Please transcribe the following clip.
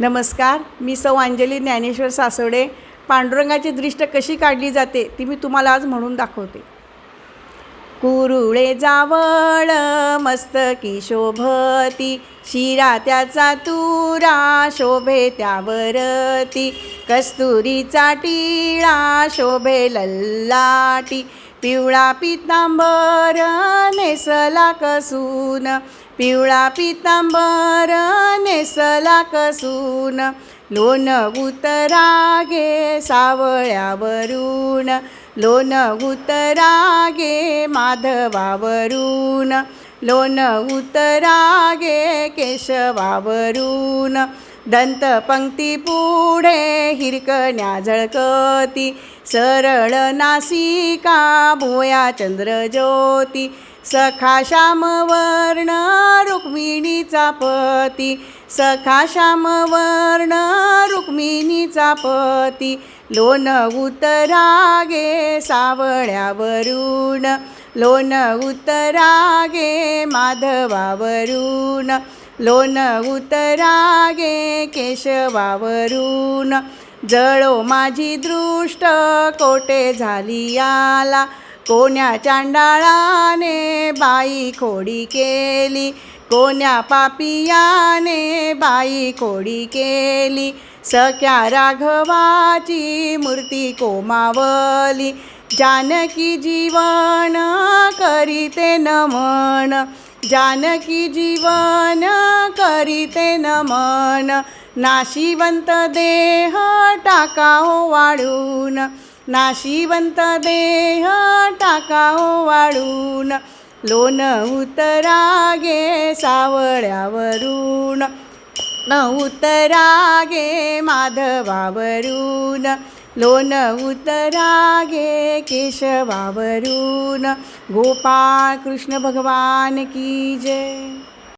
नमस्कार मी सौ अंजली ज्ञानेश्वर सासवडे. पांडुरंगाची दृष्ट कशी काढली जाते ती मी तुम्हाला आज म्हणून दाखवते. कुरुळे जावळ मस्तकी शोभती शिरा त्याचा तुरा शोभे त्यावरती. कस्तुरीचा टिळा शोभे लल्लाटी. पिवळा पितांबर नेसला कसून. पिवळा पितांबर नेसला कसून लोण उतरागे सावळ्यावरून. लोण उतरागे माधवावरून. लोण उतरागे केशवावरून. दंतपंक्ती पुढे हिरकण्या झळकती सरळ नासिका भुया चंद्रज्योती सखा श्यामवर्ण रुक्मिणीचा पती सखा श्यामवर्ण रुक्मिणीचा पती लोन उतरागे सावळ्यावरून लोण उतरागे माधवावरून लोण उतरागे केशवावरून. जळो माझी दृष्ट कोटे झाली आला? कोण्या चांडाळाने बाई खोडी केली? कोण्या पापियाने बाई खोडी केली? सख्या राघवाची मूर्ती कोमावली. जानकी जीवन करीते नमन जानकी जीवन करीते नमन नाशिवंत देह टाकाहो वाढून नाशिवंत देह टाकाहो वाढून लोण उतरागे सावळ्यावरून न उतरागे माधवावरून लोन उतरागे केशवावरून गोपाळ कृष्ण भगवान की जय।